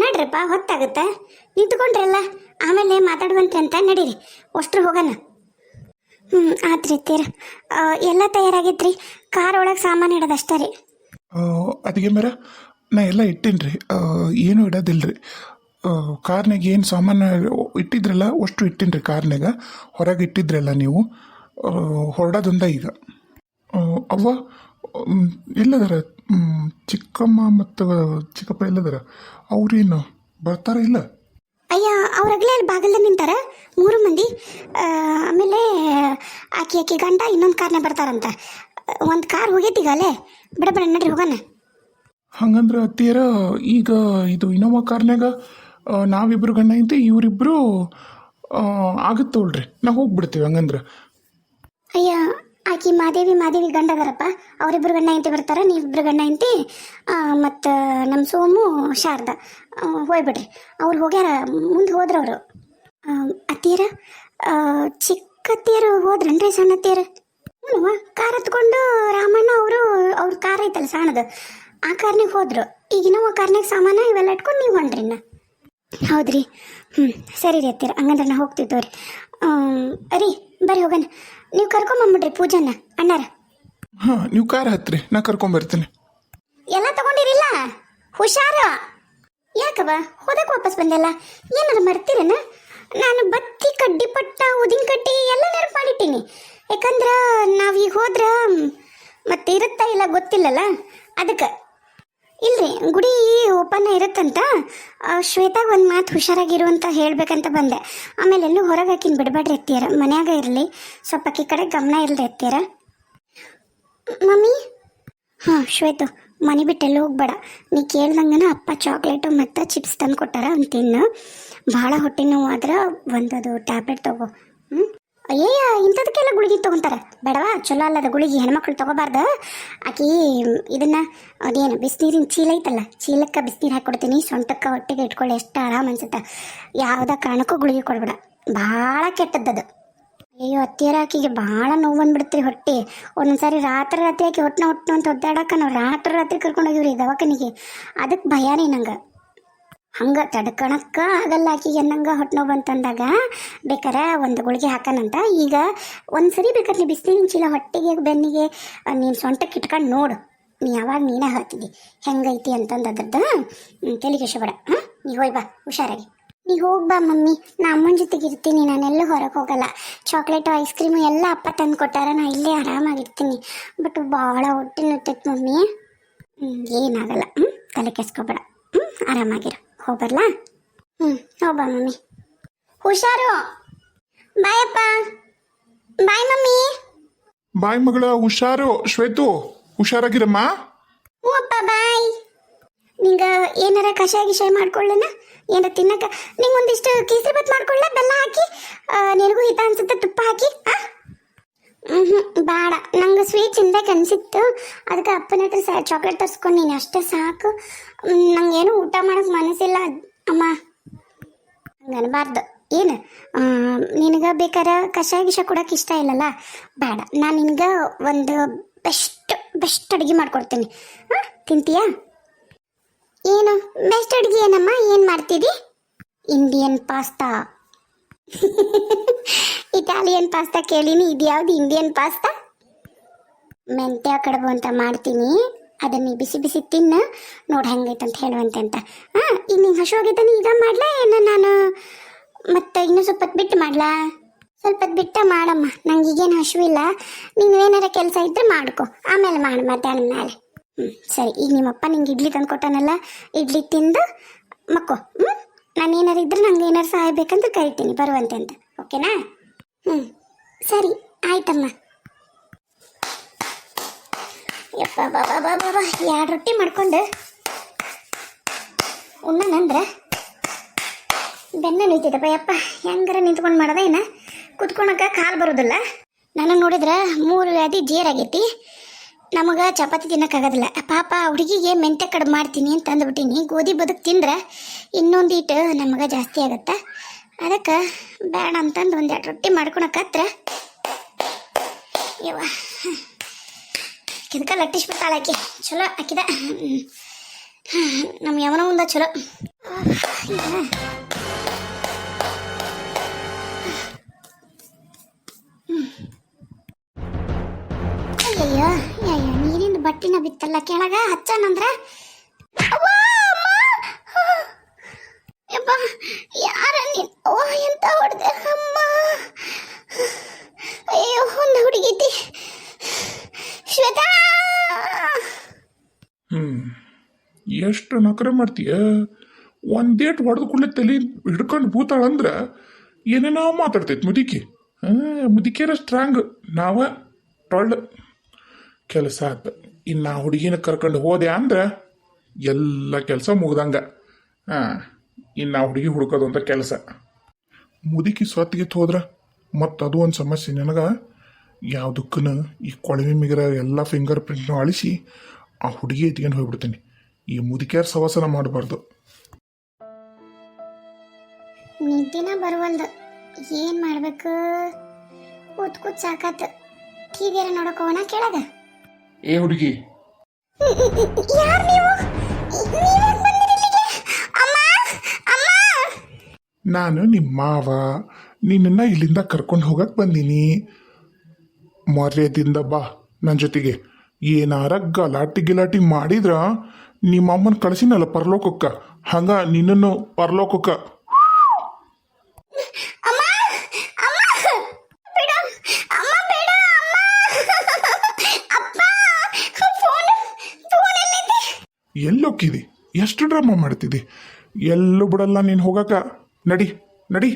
ನಡ್ರಪ್ಪ, ಹೊತ್ತಾಗುತ್ತೆ? ನಿಂತ್ಕೊಂಡ್ರಲ್ಲ? ಆಮೇಲೆ ಮಾತಾಡುವಂತೆ ಅಂತ ನಡೀರಿ. ಅಷ್ಟ್ರು ಹೋಗೋಣ. ಹ್ಞೂ ಆತ್ರಿ ತೀರ. ಎಲ್ಲ ತಯಾರಾಗಿತ್ರಿ ಕಾರ್ ಒಳಗೆ ಸಾಮಾನು ಇಡೋದಷ್ಟೇ ರೀ. ಅದಕ್ಕೆ ಮೇರ, ನಾ ಎಲ್ಲ ಇಟ್ಟಿನ್ರಿ ಏನು ಏನೂ ರೀ. ಕಾರ್ನಾಗ ಏನು ಸಾಮಾನು ಇಟ್ಟಿದ್ರಲ್ಲ, ಅಷ್ಟು ಇಟ್ಟೇನ್ರಿ ಕಾರ್ನಾಗ ಹೊರಗೆ ಇಟ್ಟಿದ್ರಲ್ಲ ನೀವು. ಹೊರಡೋದೊಂದ ಈಗ. ಅವ್ವ ಇಲ್ಲದರ ಚಿಕ್ಕಮ್ಮ ಮತ್ತು ಚಿಕ್ಕಪ್ಪ ಎಲ್ಲದರ? ಅವ್ರೇನು ಬರ್ತಾರ ಇಲ್ಲ? ಅಯ್ಯ ಅವ್ರಾಗಲೇ ಅಲ್ಲಿ ಬಾಗಲ್ದ ನಿಂತಾರ. ಮೂರು ಮಂದಿ ಆ, ಆಮೇಲೆ ಆಕಿ ಆಕಿ ಗಂಡ ಇನ್ನೊಂದು ಕಾರ್ನೇ ಬರ್ತಾರಂತ. ಒಂದು ಕಾರ್ ಹೋಗೈತಿ ಅಲ್ಲೇ? ಬಿಡ ಬಿಡ ನಡ್ರಿ ಹೋಗೋಣ. ಹಂಗಂದ್ರೆ ಅತ್ತಿಯರ ಈಗ ಇದು ಇನೋವಾ ಕಾರ್ನ್ಯಾಗ ಆ, ನಾವಿಬ್ರು ಗಂಡ ಐತಿ ಇವರಿಬ್ರು ಆಗುತ್ತೋಳ್ರಿ ನಾವು ಹೋಗ್ಬಿಡ್ತೀವಿ ಹಂಗಂದ್ರೆ. ಅಯ್ಯ ಆಕಿ ಮಾದೇವಿ ಮಾದೇವಿ ಗಂಡ ಅದಾರಪ್ಪ. ಅವರಿಬ್ರು ಗಂಡ ಹೆಂಡತಿ ಬರ್ತಾರ, ನೀವಿಬ್ರು ಗಂಡ ಹೆಂಡತಿ. ಮತ್ತು ನಮ್ಮ ಸೋಮು ಶಾರದ. ಹೋಗ್ಬಿಡ್ರಿ. ಅವ್ರು ಹೋಗ್ಯಾರ, ಮುಂದೆ ಹೋದ್ರ ಅವರು. ಅತ್ತಿಯರ? ಚಿಕ್ಕ ಅತ್ತಿಯರು ಹೋದ್ರನ್ರಿ ಸಣ್ಣ ಅತ್ತಿಯರ? ಹ್ಞೂ ಕಾರ್ ಹತ್ಕೊಂಡು ರಾಮಣ್ಣ ಅವರು, ಅವ್ರ ಕಾರ್ ಐತಲ್ಲ ಸಣ್ಣದು ಆ ಕಾರ್ನಿಗೆ ಹೋದ್ರು. ಈಗಿನ ಆ ಕಾರ್ನಾಗ ಸಾಮಾನು ಇವೆಲ್ಲ ಇಟ್ಕೊಂಡು ನೀವು ಹೊಂಡ್ರಿ ಇನ್ನ. ಹೌದ್ರಿ. ಹ್ಞೂ ಸರಿ ರೀ ಅತ್ತೀರ ಹಂಗಂದ್ರೆ ನಾ ಹೋಗ್ತೀವಿ ತೋರಿ ರೀ, ಬರ್ರಿ ಹೋಗೋಣ. ನೀವು ಕರ್ಕೊಂಬಂದ್ಬಿಡ್ರಿ ಪೂಜಾನ ಅಣ್ಣಾರ. ಹಾಂ ನೀವು ಕಾರ್ ಹತ್ರಿ ನಾ ಕರ್ಕೊಂಬರ್ತೀನಿ ಎಲ್ಲ ತಗೊಂಡಿರಿಲ್ಲ? ಹುಷಾರು. ಯಾಕವ ಹೋದಕ್ಕೆ ವಾಪಸ್ ಬಂದೆಲ್ಲ? ಏನಾರು ಮರ್ತಿರೇನ? ನಾನು ಬತ್ತಿ ಕಡ್ಡಿ ಪಟ್ಟ ಉದಿನ ಕಡ್ಡಿ ಎಲ್ಲ ನೆನಪು ಮಾಡಿಟ್ಟೀನಿ. ಯಾಕಂದ್ರ ನಾವೀಗ ಹೋದ್ರ ಮತ್ತೆ ಇರುತ್ತಾ ಇಲ್ಲ ಗೊತ್ತಿಲ್ಲಲ್ಲ? ಅದಕ್ಕೆ ಇಲ್ರಿ, ಗುಡಿ ಓಪನ್ ಇರುತ್ತಂತ. ಶ್ವೇತಾಗ ಒಂದು ಮಾತು ಹುಷಾರಾಗಿರು ಅಂತ ಹೇಳ್ಬೇಕಂತ ಬಂದೆ. ಆಮೇಲೆ ಎಲ್ಲೂ ಹೊರಗೆ ಹಾಕಿನ ಬಿಡಬೇಡ್ರಿ ಎತ್ತೀರ ಮನ್ಯಾಗ ಇರಲಿ. ಸ್ವಲ್ಪ ಆಕಿ ಕಡೆ ಗಮನ ಇರಲಿ ಎತ್ತೀರ ಮಮ್ಮಿ? ಹಾಂ, ಶ್ವೇತು, ಮನೆ ಬಿಟ್ಟೆಲ್ಲ ಹೋಗ್ಬೇಡ. ನೀ ಕೇಳ್ದಂಗನ ಅಪ್ಪ ಚಾಕ್ಲೇಟು ಮತ್ತು ಚಿಪ್ಸ್ ತಂದು ಕೊಟ್ಟಾರ ಅಂತ ತಿನ್ನು. ಭಾಳ ಹೊಟ್ಟೆ ನೋವು ಆದ್ರೆ ಒಂದದು ಟ್ಯಾಬ್ಲೆಟ್ ತಗೋ. ಹ್ಞೂ ಅಯ್ಯಯ್ಯ, ಇಂಥದಕ್ಕೆಲ್ಲ ಗುಳಿಗೆ ತೊಗೊಂತಾರೆ. ಬೇಡವಾ, ಚಲೋ ಅಲ್ಲದ ಗುಳಿಗೆ ಹೆಣ್ಮಕ್ಳು ತೊಗೋಬಾರ್ದು. ಆಕಿ, ಇದನ್ನ, ಅದೇನು, ಬಿಸಿನೀರಿನ ಚೀಲ ಐತಲ್ಲ, ಚೀಲಕ್ಕೆ ಬಿಸಿನೀರು ಹಾಕ್ಕೊಡ್ತೀನಿ ಸೊಂಟಕ್ಕೆ ಹೊಟ್ಟೆಗೆ ಇಟ್ಕೊಳ್ಳಿ, ಎಷ್ಟು ಆರಾಮ ಅನ್ಸುತ್ತೆ. ಯಾವುದೇ ಕಾರಣಕ್ಕೂ ಗುಳಿಗೆ ಕೊಡ್ಬೇಡ. ಭಾಳ ಕೆಟ್ಟದ್ದದು. ಅಯ್ಯೋ ಅತ್ತಿಯರ ಆಕಿಗೆ ಭಾಳ ನೋವು ಬಂದ್ಬಿಡ್ತೀರಿ ಹೊಟ್ಟೆ. ಒಂದೊಂದ್ಸಾರಿ ರಾತ್ರಿ ರಾತ್ರಿ ಆಕಿ ಹೊಟ್ಟೆ ಹೊಟ್ಟೆ ಅಂತ ಒದ್ದಾಡಕ ನಾವು ರಾತ್ರಿ ರಾತ್ರಿ ಕರ್ಕೊಂಡು ಹೋಗಿವ್ರಿ ದವಾಖಾನಿಗೆ. ಅದಕ್ಕೆ ಭಯನೇ ನಂಗೆ. ಹಂಗೆ ತಡ್ಕಣಕ್ಕ ಆಗಲ್ಲ ಆಕಿಗೆ ಅನ್ನಂಗೆ ಹೊಟ್ಟೆ ನೋವು ಬಂತಂದಾಗ, ಬೇಕಾರೆ ಒಂದು ಗುಳಿಗೆ ಹಾಕನಂತ. ಈಗ ಒಂದು ಸರಿ ಬೇಕಾದ್ರೆ ಬಿಸಿಲಿನ ಚೀಲ ಹೊಟ್ಟೆಗೆ, ಬೆನ್ನಿಗೆ ನೀನು ಸೊಂಟಕ್ಕೆ ಇಟ್ಕೊಂಡು ನೋಡು. ನೀ ಯಾವಾಗ ನೀನೇ ಹೇಳ್ತಿದ್ದಿ ಹೆಂಗೈತಿ ಅಂತಂದು ಅದ್ರದ್ದು ತಲೆಗೆ ಶಬಡ ಹಾಂ ನೀ ಹೋಯ್ ಬಾ, ಹುಷಾರಾಗಿ. ನೀ ಹೋಗ್ ಬಾ ಮಮ್ಮಿ, ನಾ ಅಮ್ಮನ ಜೊತೆಗೆ ಇರ್ತೀನಿ ನಾನೆಲ್ಲೂ ಹೊರಗೆ ಹೋಗಲ್ಲ. ಚಾಕ್ಲೇಟು, ಐಸ್ ಕ್ರೀಮು ಎಲ್ಲ ಅಪ್ಪ ತಂದು ಕೊಟ್ಟಾರ, ನಾ ಇಲ್ಲೇ ಆರಾಮಾಗಿರ್ತೀನಿ ಬಟ್ ಭಾಳ ಹೊಟ್ಟೆ ನುತ್ತೈತೆ ಮಮ್ಮಿ. ಹ್ಞೂ ಏನಾಗಲ್ಲ. ಹ್ಞೂ ತಲೆ ಕೆಸ್ಕೊಬೇಡ. ಹ್ಞೂ ಆರಾಮಾಗಿರು. ಹೋಗ್ಬರ್ಲಾ? ಹ್ಞೂ ಹೋಗ್ಬಾ ಮಮ್ಮಿ. ಹುಷಾರು. ಬಾಯಪ್ಪ. ಬಾಯ್ ಮಮ್ಮಿ. ಬಾಯ್ ಮಗಳ ಹುಷಾರು. ಶ್ವೇತು ಹುಷಾರಾಗಿರಮ್ಮ. ಹ್ಞೂ ಅಪ್ಪ ಬಾಯ್. ನಿಂಗೆ ಏನಾರ ಕಷಾಯ ಗಿಷಾಯ ಮಾಡ್ಕೊಳ್ಳೇನ? ಏನಾರ ತಿನ್ನಕ? ನಿಂಗೆ ಒಂದಿಷ್ಟು ಕೇಸರಿ ಬಾತ್ ಮಾಡ್ಕೊಳ್ಳ? ಬೆಲ್ಲ ಹಾಕಿ ಆ, ನಿನಗೂ ಹಿತ ಅನ್ಸುತ್ತೆ ತುಪ್ಪ ಹಾಕಿ ಬೇಡ. ನಂಗೆ ಸ್ವೀಟ್ ತಿನ್ಬೇಕು ಅನ್ಸಿತ್ತು. ಅದಕ್ಕೆ ಅಪ್ಪನ ಹತ್ರ ಸ ಚಾಕ್ಲೇಟ್ ತರ್ಸ್ಕೊಂಡು ನೀನು ಅಷ್ಟೇ ಸಾಕು. ನಂಗೇನು ಊಟ ಮಾಡೋಕೆ ಮನಸ್ಸಿಲ್ಲ. ಅಮ್ಮ, ಹಂಗೆ ಅನ್ಬಾರ್ದು. ಏನು? ನಿನಗೆ ಬೇಕಾರೆ ಕಷಾಯ ಗಿಷ ಕೊಡೋಕೆ ಇಷ್ಟ ಇಲ್ಲಲ್ಲ? ಬೇಡ. ನಾನು ನಿನಗೆ ಒಂದು ಬೆಸ್ಟ್ ಬೆಸ್ಟ್ ಅಡುಗೆ ಮಾಡ್ಕೊಡ್ತೀನಿ. ಹಾಂ, ತಿಂತೀಯಾ? ಏನು? ಬೆಸ್ಟ್ ಅಡುಗೆ ಏನಮ್ಮ? ಏನು ಮಾಡ್ತಿದ್ದಿ ಇಂಡಿಯನ್ ಪಾಸ್ತಾ ಇಟಾಲಿಯನ್ ಪಾಸ್ತಾ ಕೇಳಿನಿ, ಇದ್ಯಾವ್ದು ಇಂಡಿಯನ್ ಪಾಸ್ತಾ ಮೆಂತ್ಯ ಕಡುಬು ಅಂತ ಮಾಡ್ತೀನಿ. ಅದನ್ನ ಬಿಸಿ ಬಿಸಿ ತಿನ್ನ. ನೋಡಿ ಹೆಂಗೈತೆ ಅಂತ ಹೇಳುವಂತೆ ಅಂತ. ಹಾಂ ಈಗ ನಿಂಗೆ ಹಸು ನೀ ಈಗ ಮಾಡ್ಲಾ ಏನು ನಾನು? ಮತ್ತೆ ಇನ್ನೂ ಸ್ವಲ್ಪ ಹೊತ್ತು ಬಿಟ್ಟು ಮಾಡ್ಲಾ? ಸ್ವಲ್ಪ ಬಿಟ್ಟ ಮಾಡಮ್ಮ. ನಂಗೆ ಈಗೇನು ಹಸುವಿಲ್ಲ ನೀನು ಏನಾರ ಕೆಲಸ ಇದ್ರೆ ಮಾಡ್ಕೊ. ಆಮೇಲೆ ಮಾಡು ಮಧ್ಯಾಹ್ನ ಮೇಲೆ. ಹ್ಞೂ ಸರಿ. ಈಗ ನಿಮ್ಮಪ್ಪ ನಿಂಗೆ ಇಡ್ಲಿ ತಂದು ಕೊಟ್ಟಾನಲ್ಲ ಇಡ್ಲಿ ತಿಂದು ಮಕ್ಕೋ. ಹ್ಞೂ ನಾನು ಏನಾರು ಇದ್ರೆ ನಂಗೆ ಏನಾರು ಸಹಾಯ ಬೇಕಂತ ಕರಿತೀನಿ, ಬರುವಂತೆ ಅಂತ. ಓಕೆನಾ? ಹ್ಞೂ ಸರಿ, ಆಯ್ತಮ್ಮ. ಯಪ್ಪ ಬಾಬಾ ಬಾಬಾ ಬಾ ಎರಡು ರೊಟ್ಟಿ ಮಾಡ್ಕೊಂಡು ಉಣ್ಣನಂದ್ರೆ ಬೆನ್ನ ನಿಂತಿದ್ದಪ್ಪ ಯಪ್ಪ. ಹೆಂಗಾರ ನಿಂತ್ಕೊಂಡು ಮಾಡದ ಏನ ಕುತ್ಕೊಳಕ ಕಾಲು ಬರೋದಿಲ್ಲ. ನನಗೆ ನೋಡಿದ್ರೆ ಮೂರು ವ್ಯಾಧಿ ಜೇರಾಗೈತಿ ನಮಗೆ ಚಪಾತಿ ತಿನ್ನಕ್ಕಾಗೋದಿಲ್ಲ ಪಾಪ ಹುಡುಗಿಗೆ ಮೆಂತ್ಯ ಕಡ್ಬು ಮಾಡ್ತೀನಿ ಅಂತ ಅಂದ್ಬಿಟ್ಟಿನಿ ಗೋಧಿ ಬದುಕು ತಿಂದ್ರೆ ಇನ್ನೊಂದಿಟ್ಟು ನಮಗೆ ಜಾಸ್ತಿ ಆಗತ್ತೆ? ಅದಕ್ಕೆ ಬೇಡ ಅಂತಂದು ಒಂದೆರಡು ರೊಟ್ಟಿ ಮಾಡ್ಕೊಳಕತ್ರ ಯವ್ವ. ಇದಕ್ಕೆ ಲಟ್ಟಿಸ್ಬಿಟ್ಟಾಳ ಆಕಿ. ಚಲೋ ಆಕಿದ. ನಮ್ಮ ಯಮನ ಮುಂದೆ ಚಲೋ. ಬಟ್ಟಿನ ಬಿತ್ತಲ್ಲ ಕೆಳಗ ಹಚ್ಚನಂದ್ರ! ಯಪ್ಪ, ಯಾರ ನೀನ್ ಓ ಎಂತ ಹೊಡೆದೆ ಅಮ್ಮ? ಅಯ್ಯೋ ಒಂದು ಹುಡುಗಿತಿ ಶ್ವೇತಾ! ಹ್ಞೂ ಎಷ್ಟು ನಕರೆ ಮಾಡ್ತೀಯ? ಒಂದೇಟ್ ಹೊಡೆದು ಕೂಡಲೇ ತಲೆ ಹಿಡ್ಕೊಂಡು ಭೂತಾಳಂದ್ರೆ ಏನೇನೋ ಮಾತಾಡ್ತೈತೆ ಮುದಿಕೆ. ಹಾಂ ಮುದುಕಿಯರ ಸ್ಟ್ರಾಂಗ್ ನಾವ ಟೊಳ್ಳು ಕೆಲಸ ಆತ. ಇನ್ನು ಹುಡುಗಿನ ಕರ್ಕೊಂಡು ಹೋದೆ ಅಂದ್ರೆ ಎಲ್ಲ ಕೆಲಸ ಮುಗ್ದಂಗೆ. ಹಾಂ ಇನ್ನು ಹುಡುಗಿ ಹುಡುಕೋದು ಅಂತ ಕೆಲಸ. ಮುದುಕಿ ಸ್ವತ್ತಿಗೆ ಹೋದ್ರೆ ಮತ್ತು ಅದು ಒಂದು ಸಮಸ್ಯೆ ನನಗೆ ಯಾವುದಕ್ಕೂ ಈ ಕೊಳವೆ ಮಿಗಿರ ಎಲ್ಲ ಫಿಂಗರ್ ಪ್ರಿಂಟ್ನ ಅಳಿಸಿ ಆ ಹುಡುಗಿ ಎತ್ಕೊಂಡು ಹೋಗ್ಬಿಡ್ತೀನಿ. ಈ ಮುದುಕಿಯರ ಸವಾಸನ ಮಾಡಬಾರ್ದು. ನಿದ್ದಿನ ಬರುವಲ್ದು. ಏನ್ ಮಾಡ್ಬೇಕು? ಕೂತ್ ಕೂತ್ ಸಾಕತ್ ಟಿವಿಯರ ಕೆಳಗ. ಏ ಹುಡುಗಿ. ಯಾರ್ ನೀವು? ನೀವ್ಯಾಕ್ ಬಂದಿರಿ ಇಲ್ಲಿಗೆ? ಅಮ್ಮ ಅಮ್ಮ! ನಾನು ನಿಮ್ಮ ಮಾವ. ನಿನ್ನನ್ನು ಇಲ್ಲಿಂದ ಕರ್ಕೊಂಡು ಹೋಗಕ್ಕೆ ಬಂದೀನಿ. ಮರ್ಯಾದಿಂದ ಬಾ ನನ್ನ ಜೊತೆಗೆ. ಏನಾರ ಗಲಾಟಿ ಗಿಲಾಟಿ ಮಾಡಿದ್ರ ನಿಮ್ಮ ಅಮ್ಮನ ಕಳಿಸಿನಲ್ಲ ಪರಲೋಕಕ್ಕ. ಹಂಗ ನಿನ್ನನ್ನು ಪರಲೋಕಕ್ಕ ಅಮ್ಮ ಅಮ್ಮ ಬೇಡ ಅಮ್ಮ ಬೇಡ ಅಮ್ಮ ಅಪ್ಪ ಫೋನ್ ಫೋನ್ ಎಲ್ಲಿದೆ ಎಲ್ಲೋಕ್ಕಿದಿ? ಎಷ್ಟು ಡ್ರಾಮಾ ಮಾಡ್ತಿದ್ದಿ ಎಲ್ಲೂ ಬಿಡಲ್ಲ ನೀನು ಹೋಗಕ. ನಡಿ ನಡಿ.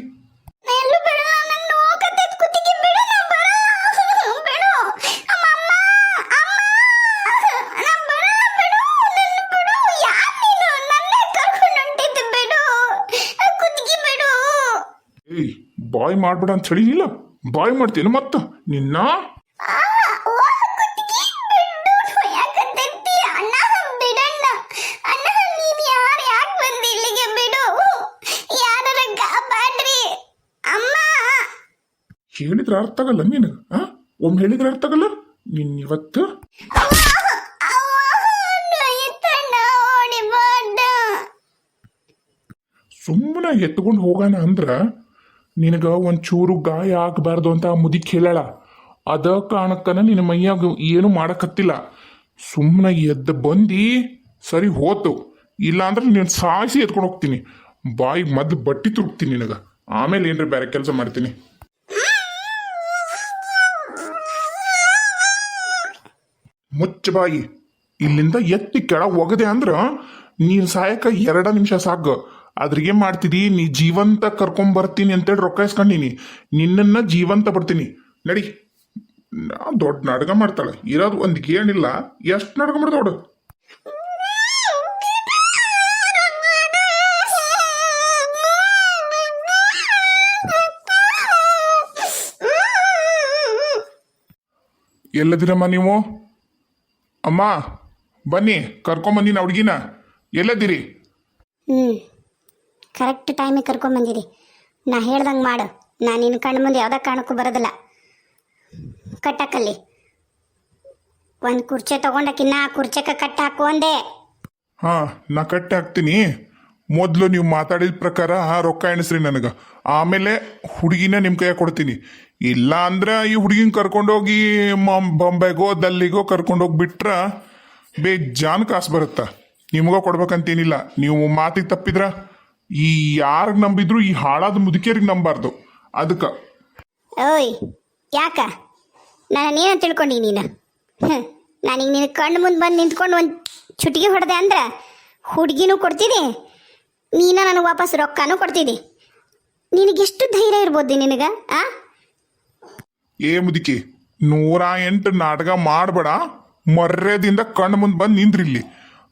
ಏಯ್ ಬಾಯ್ ಮಾಡ್ಬೇಡ ಅಂತ ಹೇಳಿಲ್ಲ ಬಾಯ್ ಮಾಡ್ತೀನಿ ಮತ್ತ. ನಿನ್ನ ಆ, ಓ, ಕುತ್ತಿಗೆ ಬಿಡು ಯಾಕಂತಂತಿ ಅಣ್ಣ ಬಿಡಣ್ಣ ಅಣ್ಣ ನೀನ್ ಯಾರು ಯಾಕೆ ಬಂದಿ ಇಲ್ಲಿಗೆ ಬಿಡು ಯಾರ ಕಾಪಾಡ್ರಿ ಅಮ್ಮ ಹೇಳಿದ್ರೆ ಅರ್ಥ ಆಗಲ್ಲ ನೀನು, ಆ? ಒಮ್ಮೆ ಹೇಳಿದ್ರೆ ಅರ್ಥ ಆಗಲ್ಲ? ನಿನ್ನ ಇವತ್ತು? ಸುಮ್ಮನೆ ಎತ್ಕೊಂಡು ಹೋಗೋಣ ಅಂದ್ರ ನಿನಗ ಒಂಚೂರು ಗಾಯ ಆಗಬಾರ್ದು ಅಂತ ಆ ಮುದಿಕ್ ಹೇಳಾಳ. ಅದ ಕಾರಣಕ್ಕನ ನಿನ್ನ ಮೈಯಾಗ ಏನು ಮಾಡಕತ್ತಿಲ್ಲ. ಸುಮ್ಮನೆ ಎದ್ದು ಬಂದು, ಸರಿ ಹೋತು. ಇಲ್ಲಾಂದ್ರೆ ನೀನು ಸಾಯಿಸಿ ಎತ್ಕೊಂಡು ಹೋಗ್ತೀನಿ. ಬಾಯಿಗೆ ಮದ್ದು ಬಟ್ಟಿ ತುರುಕ್ತೀನಿ ನಿನಗ. ಆಮೇಲೆ ಏನ್ರಿ ಬೇರೆ ಕೆಲಸ ಮಾಡ್ತೀನಿ. ಮುಚ್ಚ ಬಾಯಿ ಇಲ್ಲಿಂದ ಎತ್ತಿ ಕೆಳಗೆ ಒಗದೆ ಅಂದ್ರ ನೀನ್ ಸಾಯಕ ಎರಡ ನಿಮಿಷ ಸಾಕು. ಅದ್ರಿಗೆ ಮಾಡ್ತಿದಿ, ನೀ ಜೀವಂತ ಕರ್ಕೊಂಡ್ ಬರ್ತೀನಿ ಅಂತೇಳಿ ರೊಕ್ಕ ಇಸ್ಕೊಂಡಿನಿ. ನಿನ್ನನ್ನ ಜೀವಂತ ಬರ್ತೀನಿ ನಡಿ. ದೊಡ್ಡ ನಾಟಕ ಮಾಡ್ತಾಳೆ. ಇರೋದು ಒಂದ್ ಏನಿಲ್ಲ ಎಷ್ಟು ನಾಟಕ ಮಾಡ್ತಾವಡು ಎಲ್ಲದಿರಮ್ಮ ನೀವು? ಅಮ್ಮ ಬನ್ನಿ ಕರ್ಕೊಂಬಂದಿನ ಹುಡುಗಿನ. ಎಲ್ಲದಿರಿ? ಹ್ಞೂ ಕರೆಕ್ಟ್ ಟೈಮಿಗೆ ಕರ್ಕೊಂಬಂದಿರಿ ನಾ ಹೇಳ್ದಂಗೆ ಮಾಡು. ನಾನು ನಿನ್ನ ಕಣ್ಣು ಮುಂದೆ ಯಾವುದೇ ಕಾರಣಕ್ಕೂ ಬರೋದಿಲ್ಲ. ಕಟ್ಟಕ್ಕಲ್ಲಿ. ಒಂದು ಕುರ್ಚೆ ತಗೊಂಡಕ್ಕಿನ್ನ ಆ ಕುರ್ಚೆಕ ಕಟ್ಟ ಹಾಕು ಅಂದೆ. ಹಾ ನಾ ಕಟ್ಟೆ ಹಾಕ್ತೀನಿ. ಮೊದಲು ನೀವು ಮಾತಾಡಿದ ಪ್ರಕಾರ ಆ ರೊಕ್ಕ ಎಣಿಸ್ರಿ ನನಗೆ. ಆಮೇಲೆ ಹುಡುಗಿನ ನಿಮ್ಮ ಕೈಯಾಗ ಕೊಡ್ತೀನಿ. ಇಲ್ಲ ಅಂದ್ರೆ ಈ ಹುಡುಗಿನ ಕರ್ಕೊಂಡೋಗಿ ಬೊಂಬೆಗೋ, ದಲ್ಲಿಗೋ ಕರ್ಕೊಂಡೋಗಿ ಬಿಟ್ರ ಬೇಜಾನ್ ಕಾಸು ಬರುತ್ತಾ. ನಿಮಗೋ ಕೊಡ್ಬೇಕಂತೇನಿಲ್ಲ. ನೀವು ಮಾತಿಗೆ ತಪ್ಪಿದ್ರ, ಈ ಯಾರಿಗೆ ನಂಬಿದ್ರು ಈ ಹಾಳಾದ ಮುದುಕಿಯರಿಗೆ ನಂಬಾರ್ದು. ಅದಕ್ಕೆ ಓಯ್, ಯಾಕ? ನಾನೇನ ನೀನು ತಿಳ್ಕೊಂಡಿ ನೀನು? ನಾನೀಗ ನಿನ್ನ ಕಣ್ಣು ಮುಂದೆ ಬಂದು ನಿಂತ್ಕೊಂಡು ಒಂದು ಚುಟಿಗೆ ಹೊಡೆದೆ ಅಂದ್ರೆ ಹುಡುಗಿನೂ ಕೊಡ್ತೀನಿ, ನೀನು ನನಗೆ ವಾಪಸ್ ರೊಕ್ಕನೂ ಕೊಡ್ತಿದ್ದಿ ನಿನಗೆಷ್ಟು ಧೈರ್ಯ ಇರ್ಬೋದು ನಿನಗ, ಆ? ಏ ಮುದಿಕಿ, ನೂರ ಎಂಟು ನಾಟಕ ಮಾಡಬೇಡ. ಮರ್ಯಾದಿಂದ ಕಣ್ಣು ಮುಂದೆ ಬಂದು ನಿಂದ್ರಿಲ್ಲಿ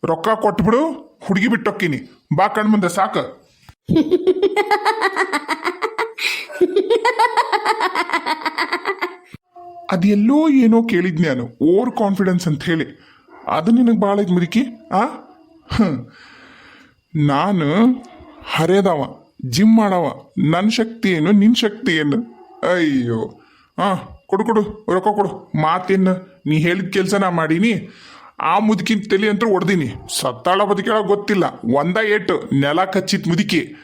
ರೊಕ್ಕ ಕೊಟ್ಬಿಡು, ಹುಡುಗಿ ಬಿಟ್ಟೊಕ್ಕಿನಿ. ಬಾ ಕಣ್ಣು ಮುಂದೆ, ಸಾಕು. ಅದೆಲ್ಲೋ ಏನೋ ಕೇಳಿದ್ ನಾನು, ಓವರ್ ಕಾನ್ಫಿಡೆನ್ಸ್ ಅಂತ ಹೇಳಿ. ಅದು ನಿನಗೆ ಭಾಳ ಐತೆ ಮುದುಕಿ, ಆ. ನಾನು ಹರಿಯದವ. ಜಿಮ್ ಮಾಡವ. ನನ್ನ ಶಕ್ತಿ ಏನು? ನಿನ್ನ ಶಕ್ತಿ ಏನು? ಅಯ್ಯೋ. ಹಾಂ ಕೊಡು ಕೊಡು. ರೊಕ್ಕ ಕೊಡು. ಮಾತೇನು ನೀ ಹೇಳಿದ ಕೆಲಸ ನಾ ಮಾಡೀನಿ. ಆ ಮುದುಕಿನ ತಲೆ ಅಂತೂ ಹೊಡ್ದೀನಿ ಸತ್ತಾಳ ಬದುಕೇಳ ಗೊತ್ತಿಲ್ಲ. ಒಂದ ಏಟು, ನೆಲ ಕಚ್ಚಿತ್ ಮುದುಕಿ.